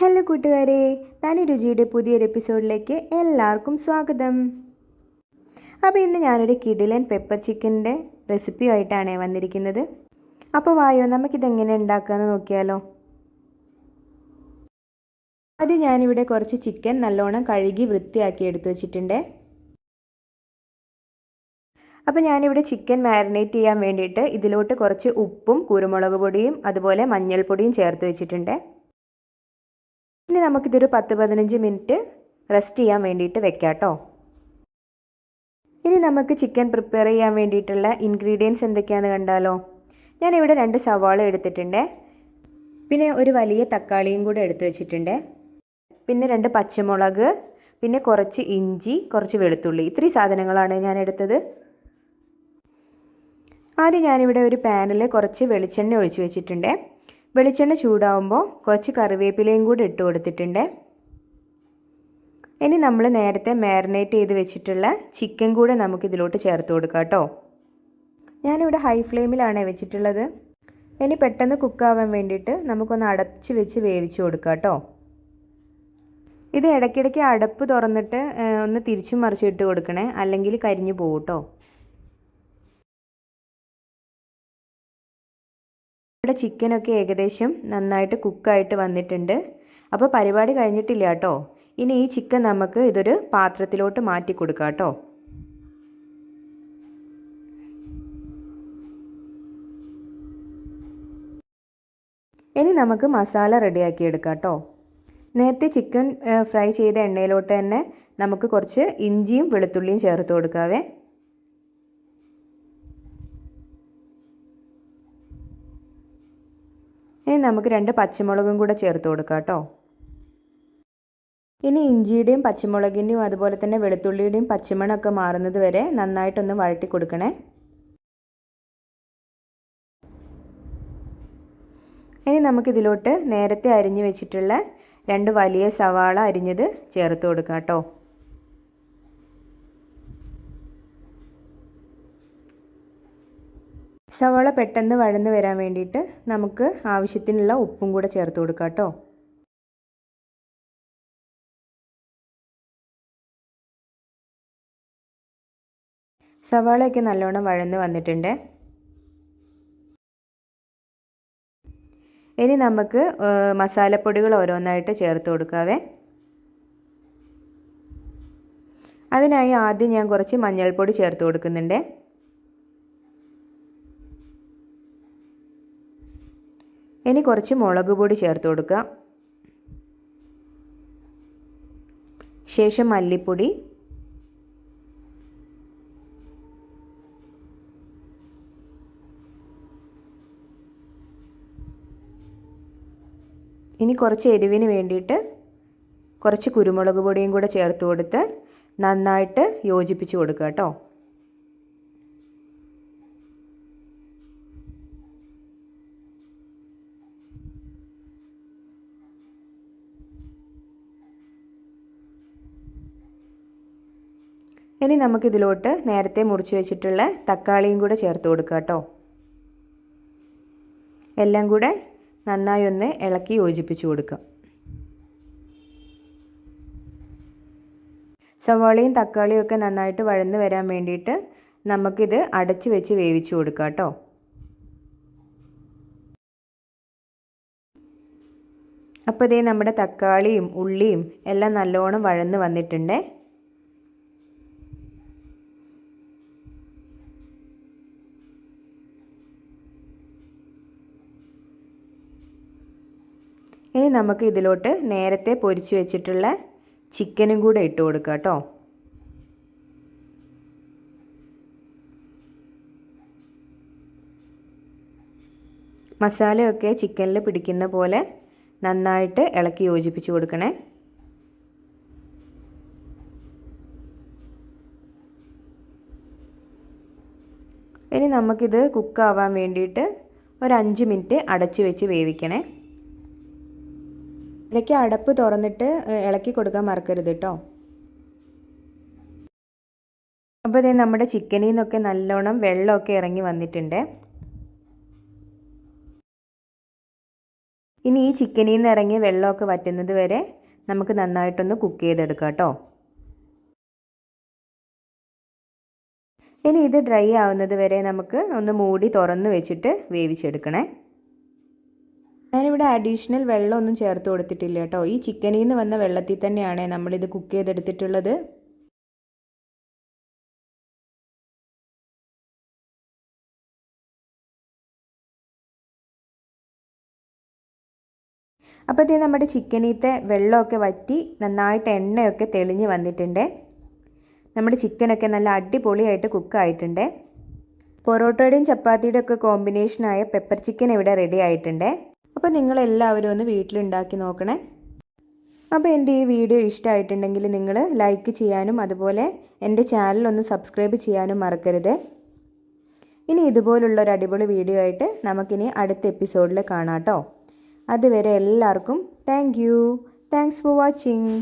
Hello കൂട്ടുകാരെ തനി രുചിയുടെ പുതിയൊരു എപ്പിസോഡിലേക്ക് എല്ലാവർക്കും സ്വാഗതം. അപ്പോൾ ഇന്ന് ഞാനൊരു കിഡിലൻ പെപ്പർ ചിക്കന്റെ റെസിപ്പിയായിട്ടാണ് വന്നിരിക്കുന്നത്. അപ്പോൾ വായോ നമുക്കിതെങ്ങനെ ഉണ്ടാക്കാമെന്ന് നോക്കിയാലോ. ആദ്യം ഞാനിവിടെ കുറച്ച് ചിക്കൻ നല്ലോണം കഴുകി വൃത്തിയാക്കി എടുത്തു വച്ചിട്ടുണ്ട്. അപ്പോൾ ഞാനിവിടെ ചിക്കൻ മാരിനേറ്റ് ചെയ്യാൻ വേണ്ടിയിട്ട് ഇതിലോട്ട് കുറച്ച് ഉപ്പും കുരുമുളക് പൊടിയും അതുപോലെ മഞ്ഞൾപ്പൊടിയും ചേർത്ത് വെച്ചിട്ടുണ്ട്. ഇനി നമുക്കിതൊരു പത്ത് പതിനഞ്ച് മിനിറ്റ് റെസ്റ്റ് ചെയ്യാൻ വേണ്ടിയിട്ട് വെക്കാം കേട്ടോ ഇനി നമുക്ക് ചിക്കൻ പ്രിപ്പയർ ചെയ്യാൻ വേണ്ടിയിട്ടുള്ള ഇൻഗ്രീഡിയൻസ് എന്തൊക്കെയാണെന്ന് കണ്ടാലോ? ഞാനിവിടെ രണ്ട് സവാള എടുത്തിട്ടുണ്ട്. പിന്നെ ഒരു വലിയ തക്കാളിയും കൂടെ എടുത്തു വെച്ചിട്ടുണ്ട്. പിന്നെ രണ്ട് പച്ചമുളക് പിന്നെ കുറച്ച് ഇഞ്ചി കുറച്ച് വെളുത്തുള്ളി. ഇത്രയും സാധനങ്ങളാണ് ഞാൻ എടുത്തത്. ആദ്യം ഞാനിവിടെ ഒരു പാനിൽ കുറച്ച് വെളിച്ചെണ്ണ ഒഴിച്ച് വെച്ചിട്ടുണ്ട്. വെളിച്ചെണ്ണ ചൂടാവുമ്പോൾ കുറച്ച് കറിവേപ്പിലയും കൂടി ഇട്ട് കൊടുത്തിട്ടുണ്ട്. ഇനി നമ്മൾ നേരത്തെ മാരിനേറ്റ് ചെയ്ത് വെച്ചിട്ടുള്ള ചിക്കൻ കൂടെ നമുക്ക് ഇതിലോട്ട് ചേർത്ത് കൊടുക്കാം കേട്ടോ. ഞാനിവിടെ ഹൈ ഫ്ലെയിമിലാണ് വെച്ചിട്ടുള്ളത്. ഇനി പെട്ടെന്ന് കുക്കാവാൻ വേണ്ടിയിട്ട് നമുക്കൊന്ന് അടച്ച് വെച്ച് വേവിച്ച് കൊടുക്കാം കേട്ടോ. ഇത് ഇടയ്ക്കിടയ്ക്ക് അടപ്പ് തുറന്നിട്ട് ഒന്ന് തിരിച്ചും മറിച്ചും ഇട്ട് കൊടുക്കണേ അല്ലെങ്കിൽ കരിഞ്ഞു പോകും കേട്ടോ. ഇവിടെ ചിക്കനൊക്കെ ഏകദേശം നന്നായിട്ട് കുക്കായിട്ട് വന്നിട്ടുണ്ട്. അപ്പോൾ പരിപാടി കഴിഞ്ഞിട്ടില്ല കേട്ടോ. ഇനി ഈ ചിക്കൻ നമുക്ക് ഇതൊരു പാത്രത്തിലോട്ട് മാറ്റി കൊടുക്കാം കേട്ടോ. ഇനി നമുക്ക് മസാല റെഡിയാക്കി എടുക്കാം കേട്ടോ. നേരത്തെ ചിക്കൻ ഫ്രൈ ചെയ്ത എണ്ണയിലോട്ട് തന്നെ നമുക്ക് കുറച്ച് ഇഞ്ചിയും വെളുത്തുള്ളിയും ചേർത്ത് കൊടുക്കാവേ. നമുക്ക് രണ്ട് പച്ചമുളകും കൂടെ ചേർത്ത് കൊടുക്കാം കേട്ടോ. ഇനി ഇഞ്ചിയുടെയും പച്ചമുളകിന്റെയും അതുപോലെ തന്നെ വെളുത്തുള്ളിയുടെയും പച്ചമണമൊക്കെ മാറുന്നത് വരെ നന്നായിട്ടൊന്ന് വഴറ്റി കൊടുക്കണേ. ഇനി നമുക്കിതിലോട്ട് നേരത്തെ അരിഞ്ഞു വെച്ചിട്ടുള്ള രണ്ട് വലിയ സവാള അരിഞ്ഞത് ചേർത്ത് കൊടുക്കാം കേട്ടോ. സവാള പെട്ടെന്ന് വഴന്ന് വരാൻ വേണ്ടിയിട്ട് നമുക്ക് ആവശ്യത്തിനുള്ള ഉപ്പും കൂടെ ചേർത്ത് കൊടുക്കാം കേട്ടോ. സവാളയൊക്കെ നല്ലോണം വഴന്ന് വന്നിട്ടുണ്ട്. ഇനി നമുക്ക് മസാലപ്പൊടികൾ ഓരോന്നായിട്ട് ചേർത്ത് കൊടുക്കാവേ. അതിനായി ആദ്യം ഞാൻ കുറച്ച് മഞ്ഞൾപ്പൊടി ചേർത്ത് കൊടുക്കുന്നുണ്ട്. ഇനി കുറച്ച് മുളക് പൊടി ചേർത്ത് കൊടുക്കുക. ശേഷം മല്ലിപ്പൊടി. ഇനി കുറച്ച് എരിവിന് വേണ്ടിയിട്ട് കുറച്ച് കുരുമുളക് പൊടിയും കൂടെ ചേർത്ത് കൊടുത്ത് നന്നായിട്ട് യോജിപ്പിച്ച് കൊടുക്കുക കേട്ടോ. ഇനി നമുക്കിതിലോട്ട് നേരത്തെ മുറിച്ച് വെച്ചിട്ടുള്ള തക്കാളിയും കൂടെ ചേർത്ത് കൊടുക്കുക കേട്ടോ. എല്ലാം കൂടെ നന്നായി ഒന്ന് ഇളക്കി യോജിപ്പിച്ച് കൊടുക്കുക. സവാളയും തക്കാളിയും ഒക്കെ നന്നായിട്ട് വഴന്ന് വരാൻ വേണ്ടിയിട്ട് നമുക്കിത് അടച്ച് വെച്ച് വേവിച്ച് കൊടുക്കാം കേട്ടോ. അപ്പോൾ ഇതേ നമ്മുടെ തക്കാളിയും ഉള്ളിയും എല്ലാം നല്ലോണം വഴന്ന് വന്നിട്ടുണ്ട്. ഇനി നമുക്ക് ഇതിലോട്ട് നേരത്തെ പൊരിച്ച് വെച്ചിട്ടുള്ള ചിക്കനും കൂടെ ഇട്ട് കൊടുക്കുക കേട്ടോ. മസാലയൊക്കെ ചിക്കനിൽ പിടിക്കുന്ന പോലെ നന്നായിട്ട് ഇളക്കി യോജിപ്പിച്ച് കൊടുക്കണേ. ഇനി നമുക്കിത് കുക്കാവാൻ വേണ്ടിയിട്ട് ഒരു അഞ്ച് മിനിറ്റ് അടച്ചു വെച്ച് വേവിക്കണേ. ഇടയ്ക്ക് അടപ്പ് തുറന്നിട്ട് ഇളക്കി കൊടുക്കാൻ മറക്കരുത് കേട്ടോ അപ്പോൾ ഇതേ നമ്മുടെ ചിക്കനിൽ നിന്നൊക്കെ നല്ലോണം വെള്ളമൊക്കെ ഇറങ്ങി വന്നിട്ടുണ്ട്. ഇനി ഈ ചിക്കനിൽ നിന്ന് ഇറങ്ങിയ വെള്ളമൊക്കെ വറ്റുന്നത് വരെ നമുക്ക് നന്നായിട്ടൊന്ന് കുക്ക് ചെയ്തെടുക്കാം കേട്ടോ ഇനി ഇത് ഡ്രൈ ആവുന്നത് വരെ നമുക്ക് ഒന്ന് മൂടി തുറന്ന് വെച്ചിട്ട് വേവിച്ചെടുക്കണേ. ഞാനിവിടെ അഡീഷണൽ വെള്ളമൊന്നും ചേർത്ത് കൊടുത്തിട്ടില്ല കേട്ടോ. ഈ ചിക്കനിൽ നിന്ന് വന്ന വെള്ളത്തിൽ തന്നെയാണ് നമ്മളിത് കുക്ക് ചെയ്തെടുത്തിട്ടുള്ളത്. അപ്പോൾ ഇത് നമ്മുടെ ചിക്കനീത്തെ വെള്ളമൊക്കെ വറ്റി നന്നായിട്ട് എണ്ണയൊക്കെ തെളിഞ്ഞ് വന്നിട്ടുണ്ട്. നമ്മുടെ ചിക്കനൊക്കെ നല്ല അടിപൊളിയായിട്ട് കുക്കായിട്ടുണ്ട് പൊറോട്ടയുടെയും ചപ്പാത്തിയുടെ ഒക്കെ കോമ്പിനേഷനായ പെപ്പർ ചിക്കൻ ഇവിടെ റെഡി ആയിട്ടുണ്ട്. അപ്പോൾ നിങ്ങളെല്ലാവരും ഒന്ന് വീട്ടിലുണ്ടാക്കി നോക്കണേ. അപ്പോൾ എന്റെ ഈ വീഡിയോ ഇഷ്ടമായിട്ടുണ്ടെങ്കിൽ നിങ്ങൾ ലൈക്ക് ചെയ്യാനും അതുപോലെ എന്റെ ചാനൽ ഒന്ന് സബ്സ്ക്രൈബ് ചെയ്യാനും മറക്കരുത്. ഇനി ഇതുപോലുള്ള ഒരു അടിപൊളി വീഡിയോ ആയിട്ട് നമുക്കിനി അടുത്ത എപ്പിസോഡിൽ കാണാം കേട്ടോ. അതുവരെ എല്ലാവർക്കും thank you thanks for watching